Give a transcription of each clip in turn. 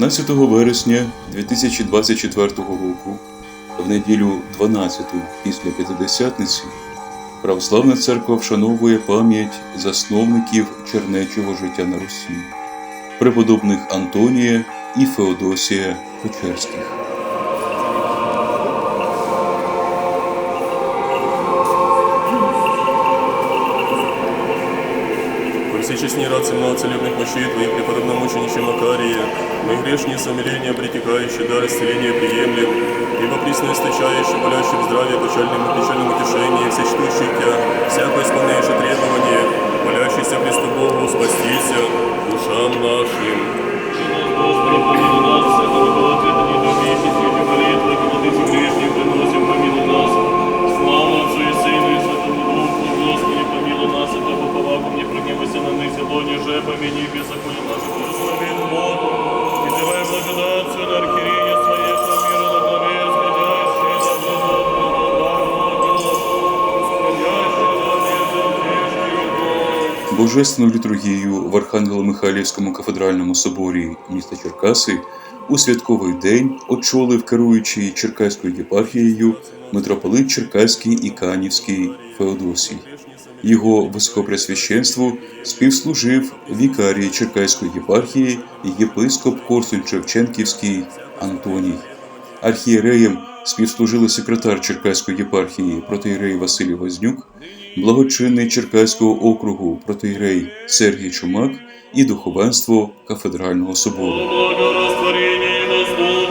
15 вересня 2024 року, в неділю 12 після П'ятидесятниці, Православна церква вшановує пам'ять засновників чернечого життя на Русі, преподобних Антонія і Феодосія Печерських. Во все честные рад целебных мощей Твоих преподобномучениче Макария, мы грешние с умиления, притекающие дар исцеления приемлем, ибо присно источающий, болящий в здравии, печальным и печальным утешении, все чтущие Тя, всяко исполняющий требования, молящийся Христу Богу, спастися душам нашим. Господи, помилуй нас, всякого ответа не добей, и святых молитвы, владыцы грешных, приносим, помилуй нас. помилуй нас, и того повагом не прогневайся на них, зело, ниже, помяни беззаконие наших, благословен Бог. И давай благодатью на архиерея своей, что мира на главе, сходящий, за благодатную благодатную, сходящий, за беззаконие Бог. Божественну літургію в Архангело-Михайлівському кафедральному соборі міста Черкаси у святковий день очолив керуючий Черкаською єпархією митрополит Черкаський і Канівський Феодосій. Його високопресвященству співслужив вікарій Черкаської єпархії єпископ Корсунь Шевченківський Антоній. Архієреєм співслужили секретар Черкаської єпархії протиєрей Василій Вознюк, благочинний Черкаського округу протиєрей Сергій Чумак і духовенство кафедрального собору. благорастворении доступного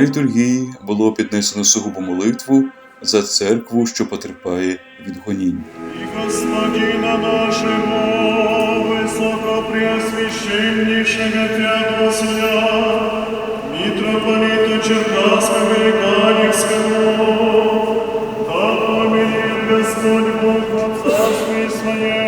Літургії було піднесено сугубу молитву за церкву, що потерпає від гонінь. И Господина нашего, высокопреосвященнейшего Феодосия, митрополита Черкасского и Каневского, да помилует Господь Бог во царстве Своем,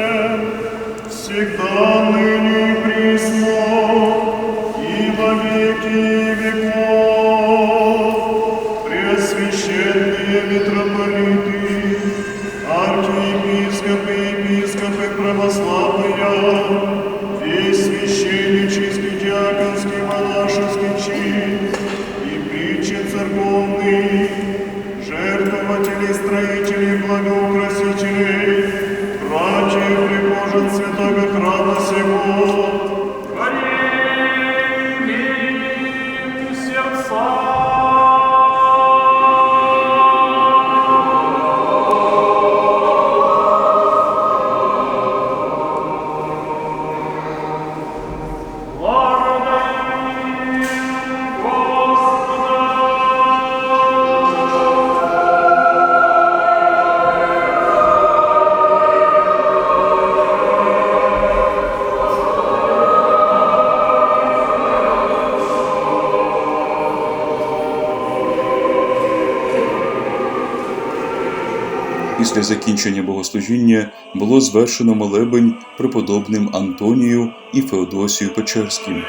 Після закінчення богослужіння було звершено молебень преподобним Антонію і Феодосію Печерським.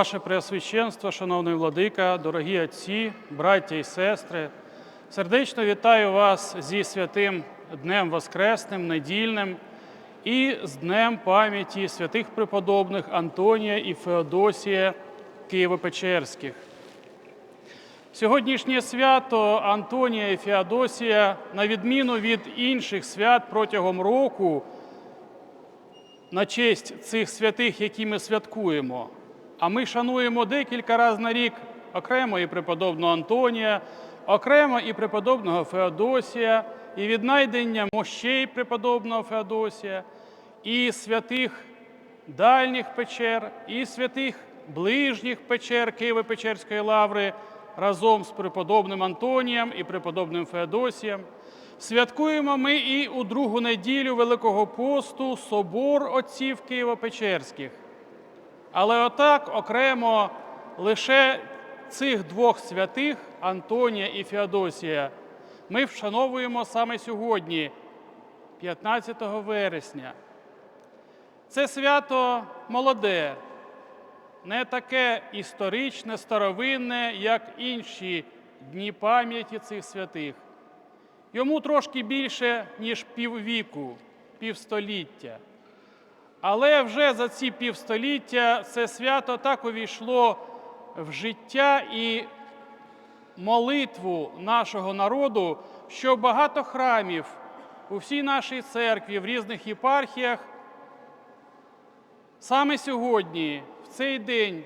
Ваше Преосвященство, шановний владика, дорогі отці, браття і сестри, сердечно вітаю вас зі святим Днем Воскресним, недільним і з Днем пам'яті святих преподобних Антонія і Феодосія Києво-Печерських. Сьогоднішнє свято Антонія і Феодосія, на відміну від інших свят протягом року, на честь цих святих, які ми святкуємо. А ми шануємо декілька разів на рік окремо і преподобного Антонія, окремо і преподобного Феодосія, і віднайдення мощей преподобного Феодосія, і святих дальніх печер, і святих ближніх печер Києво-Печерської лаври разом з преподобним Антонієм і преподобним Феодосієм. Святкуємо ми і у другу неділю Великого посту собор отців Києво-Печерських. Але отак окремо лише цих двох святих Антонія і Феодосія ми вшановуємо саме сьогодні, 15 вересня. Це свято молоде, не таке історичне, старовинне, як інші дні пам'яті цих святих. Йому трошки більше, ніж піввіку, півстоліття. Але вже за ці півстоліття це свято так увійшло в життя і молитву нашого народу, що багато храмів у всій нашій церкві, в різних єпархіях саме сьогодні, в цей день,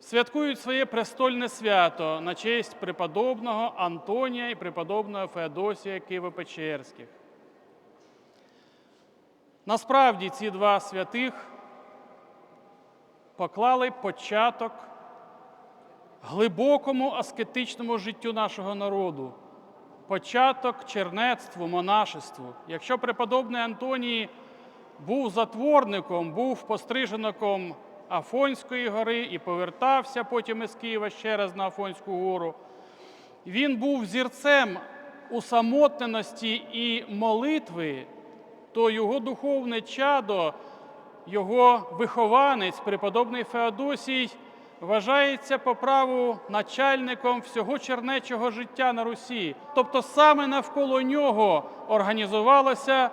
святкують своє престольне свято на честь преподобного Антонія і преподобного Феодосія Києво-Печерських. Насправді ці два святих поклали початок глибокому аскетичному життю нашого народу, початок чернецтву, монашеству. Якщо преподобний Антоній був затворником, був пострижеником Афонської гори і повертався потім із Києва ще раз на Афонську гору, він був зірцем усамотненості і молитви то його духовне чадо, його вихованець, преподобний Феодосій, вважається по праву начальником всього чернечого життя на Русі. Тобто саме навколо нього організувалася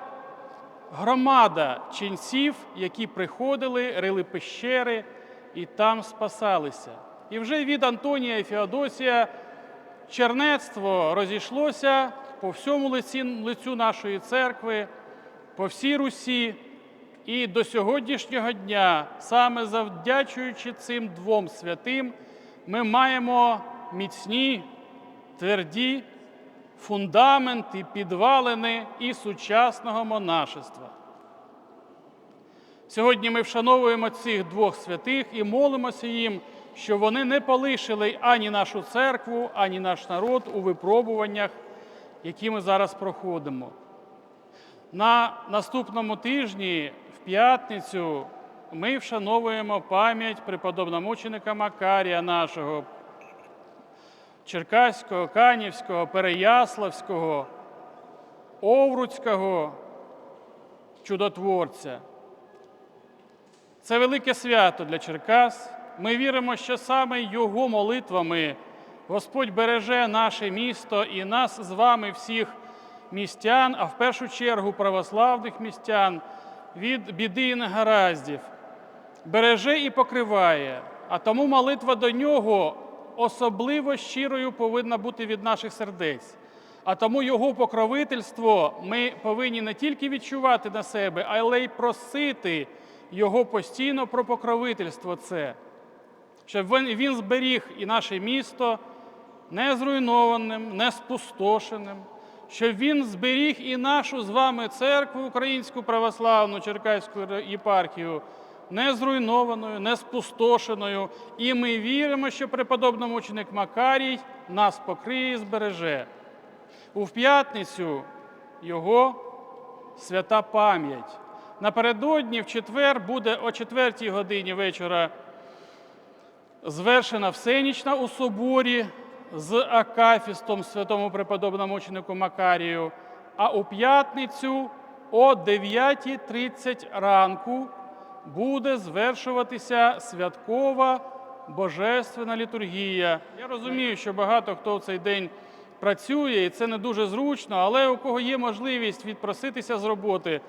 громада ченців, які приходили, рили пещери і там спасалися. І вже від Антонія і Феодосія чернецтво розійшлося по всьому лицю нашої церкви по всій Русі і до сьогоднішнього дня, саме завдячуючи цим двом святим, ми маємо міцні, тверді фундаменти, підвалини і сучасного монашества. Сьогодні ми вшановуємо цих двох святих і молимося їм, щоб вони не полишили ані нашу церкву, ані наш народ у випробуваннях, які ми зараз проходимо. На наступному тижні, в п'ятницю, ми вшановуємо пам'ять преподобномученика Макарія нашого, Черкаського, Канівського, Переяславського, Овруцького чудотворця. Це велике свято для Черкас. Ми віримо, що саме його молитвами Господь береже наше місто і нас з вами всіх містян, а в першу чергу православних містян від біди і негараздів, береже і покриває, а тому молитва до нього особливо щирою повинна бути від наших сердець. А тому його покровительство ми повинні не тільки відчувати на себе, але й просити його постійно про покровительство це, щоб він, зберіг і наше місто не зруйнованим, не спустошеним, щоб він зберіг і нашу з вами церкву Українську православну Черкаську єпархію не зруйнованою, не спустошеною. І ми віримо, що преподобний мученик Макарій нас покриє і збереже. У п'ятницю його свята пам'ять. Напередодні в четвер буде о 4 годині вечора звершена всенічна у соборі з Акафістом святому преподобному мученику Макарію, а у п'ятницю о 9.30 ранку буде звершуватися святкова божественна літургія. Я розумію, що багато хто в цей день працює, і це не дуже зручно, але у кого є можливість відпроситися з роботи,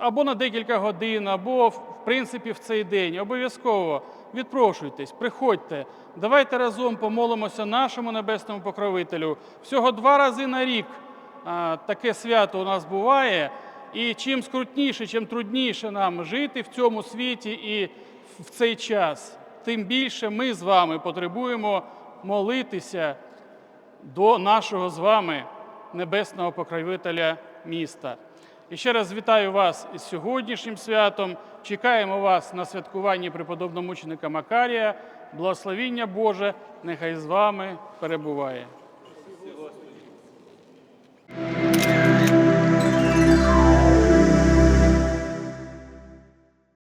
або на декілька годин, або в принципі в цей день. Обов'язково відпрошуйтесь, приходьте. Давайте разом помолимося нашому небесному покровителю. Всього два рази на рік таке свято у нас буває. І чим скрутніше, чим трудніше нам жити в цьому світі і в цей час, тим більше ми з вами потребуємо молитися до нашого з вами небесного покровителя міста. І ще раз вітаю вас із сьогоднішнім святом. Чекаємо вас на святкуванні преподобного мученика Макарія. Благословіння Боже, нехай з вами перебуває.